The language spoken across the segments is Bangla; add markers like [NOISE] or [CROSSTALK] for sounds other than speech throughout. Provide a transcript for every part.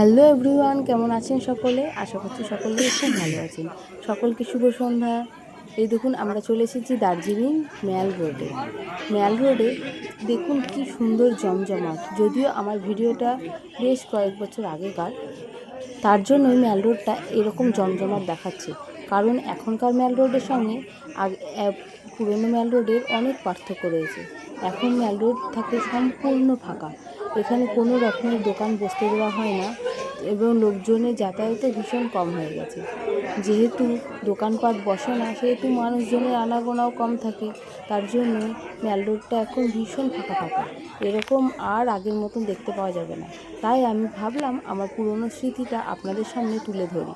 হ্যালো এভরিওয়ান, কেমন আছেন সকলে? আশা করছি সকলেই খুব ভালো আছেন। সকলকে শুভ সন্ধ্যা। এই দেখুন, আমরা চলে এসেছি দার্জিলিং ম্যাল রোডে। ম্যাল রোডে দেখুন কি সুন্দর জমজমাট। যদিও আমার ভিডিওটা বেশ কয়েক বছর আগেকার, তার জন্যই ম্যাল রোডটা এরকম জমজমাট দেখাচ্ছে। কারণ এখনকার ম্যাল রোডের সঙ্গে পুরনো ম্যাল রোডের অনেক পার্থক্য রয়েছে। এখন ম্যাল রোড থাকে সম্পূর্ণ ফাঁকা। এখানে কোনো রকমের দোকান বসতে দেওয়া হয় না। এবং লোকজনের যাতায়াতও ভীষণ কম হয়ে গেছে। যেহেতু দোকানপাট বসে না, সেহেতু মানুষজনের আনাগোনাও কম থাকে। তার জন্য ম্যাল রোডটা এখন ভীষণ ফাঁকা ফাঁকা। এরকম আর আগের মতন দেখতে পাওয়া যাবে না। তাই আমি ভাবলাম আমার পুরনো স্মৃতিটা আপনাদের সামনে তুলে ধরি।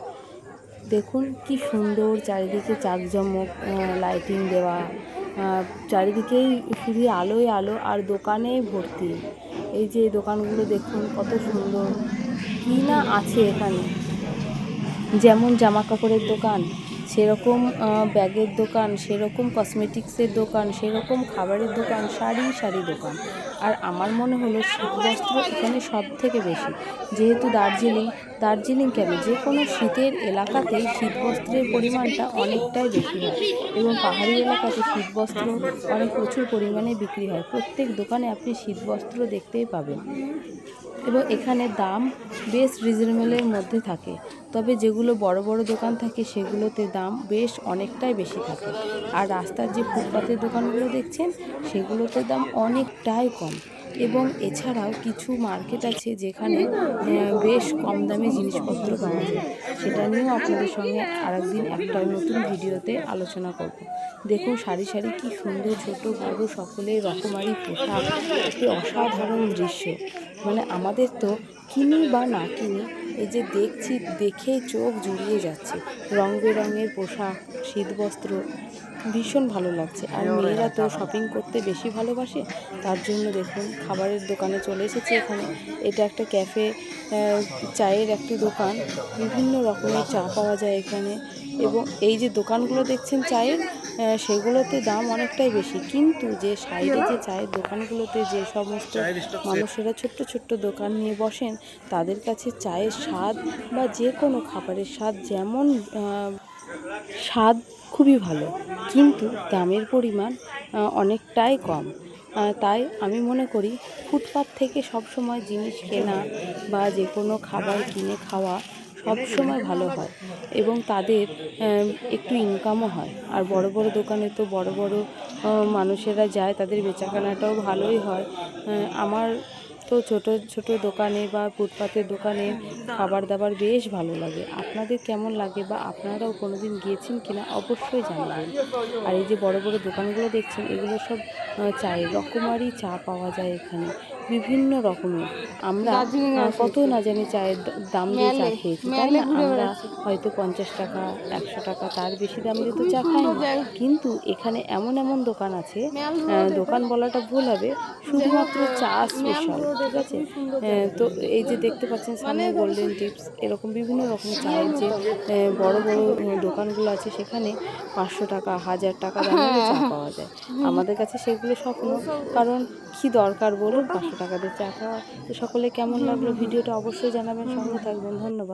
দেখুন কি সুন্দর চারিদিকে চাকজমক লাইটিং দেওয়া চারিদিকেই শুধু আলোয় আলো আর দোকানে ভর্তি। এই যে দোকানগুলো দেখুন, কত সুন্দর। কী না আছে এখানে। যেমন জামা কাপড়ের দোকান, সেরকম ব্যাগের দোকান, সেরকম কসমেটিক্সের দোকান, সেরকম খাবারের দোকান, শাড়ি শাড়ি দোকান। আর আমার মনে হলো শীতবস্ত্র এখানে সব থেকে বেশি। যেহেতু দার্জিলিং দার্জিলিং কেন? যে কোনো শীতের এলাকাতেই শীতবস্ত্রের পরিমাণটা অনেকটাই বেশি হয় এবং পাহাড়ি এলাকাতে শীতবস্ত্র অনেক প্রচুর পরিমাণে বিক্রি হয়। প্রত্যেক দোকানে আপনি শীতবস্ত্র দেখতেই পাবেন। এবং এখানে দাম বেশ রিজনেবলের মধ্যে থাকে। তবে যেগুলো বড় বড় দোকান থাকে, সেগুলোতে দাম বেশ অনেকটাই বেশি থাকে। আর রাস্তার যে ফুটপাতের দোকানগুলো দেখছেন, সেগুলোতে দাম অনেকটাই কম। এবং এছাড়াও কিছু মার্কেট আছে যেখানে বেশ কম দামে জিনিসপত্র পাওয়া যায়। সেটা নিয়েও আপনাদের সঙ্গে আরেকদিন একটা নতুন ভিডিওতে আলোচনা করব। দেখুন, সারি সারি কি সুন্দর ছোট বড় সকলের রকমারি পোশাক। একটি অসাধারণ দৃশ্য। মানে আমাদের তো কিনি বা না কিনি, এই যে দেখছি, দেখেই চোখ জুড়িয়ে যাচ্ছে। রং বেরঙের পোশাক, শীতবস্ত্র ভীষণ ভালো লাগছে। আর মেয়েরা তো শপিং করতে বেশি ভালোবাসে, তার জন্য দেখুন খাবারের দোকানে চলে এসেছি এখানে। এটা একটা ক্যাফে চায়ের একটি দোকান। বিভিন্ন রকমের চা পাওয়া যায় এখানে। এবং এই যে দোকানগুলো দেখছেন চায়ের সেগুলোতে দাম অনেকটাই বেশি। কিন্তু যে সাইডে যে চায়ের দোকানগুলোতে যে সমস্ত মানুষেরা ছোট্ট ছোট্ট দোকান নিয়ে বসেন, তাদের কাছে চায়ের স্বাদ বা যে কোনো খাবারের স্বাদ যেমন স্বাদ খুবই ভালো, কিন্তু দামের পরিমাণ অনেকটাই কম। তাই আমি মনে করি ফুটপাত থেকে সব সময় জিনিস কেনা বা যে কোনো খাবার কিনে খাওয়া সব সময় ভালো হয় এবং তাদের একটু ইনকামও হয়। আর বড় বড় দোকানে তো বড় বড় মানুষেরা যায়, তাদের বেচাকেনাটাও ভালোই হয়। আমার তো ছোট ছোট দোকানে বা ফুটপাতের দোকানে খাবার দাবার বেশ ভালো লাগে। আপনাদের কেমন লাগে বা আপনারাও কোনো দিন গিয়েছেন কিনা অবশ্যই জানাবেন। আর এই যে বড় বড় দোকানগুলো দেখছেন, এগুলো সব চায়ের রকমারি চা পাওয়া যায় এখানে। বিভিন্ন রকমের। আমরা কত না জানি চায়ের দাম দিয়ে চা খেয়েছি। তাই না? আমরা হয়তো পঞ্চাশ টাকা একশো টাকা তার বেশি দাম দিয়ে তো চা খাই না কিন্তু এখানে এমন এমন দোকান আছে দোকান বলাটা ভুল হবে। শুধুমাত্র চা স্পেশাল ঠিক আছে? তো এই যে দেখতে পাচ্ছেন সামনে গোল্ডেন টিপস এরকম বিভিন্ন রকম চায়ের যে বড় বড় দোকানগুলো আছে সেখানে পাঁচশো টাকা হাজার টাকা দামের চা [LAUGHS] পাওয়া যায়। আমাদের কাছে সেগুলো স্বপ্ন। কারণ কি দরকার বলুন? পাঁচশো টাকা খাওয়া। তো সকলে কেমন লাগল? ভিডিওটা অবশ্যই জানাবেন। সঙ্গে থাকবেন। ধন্যবাদ।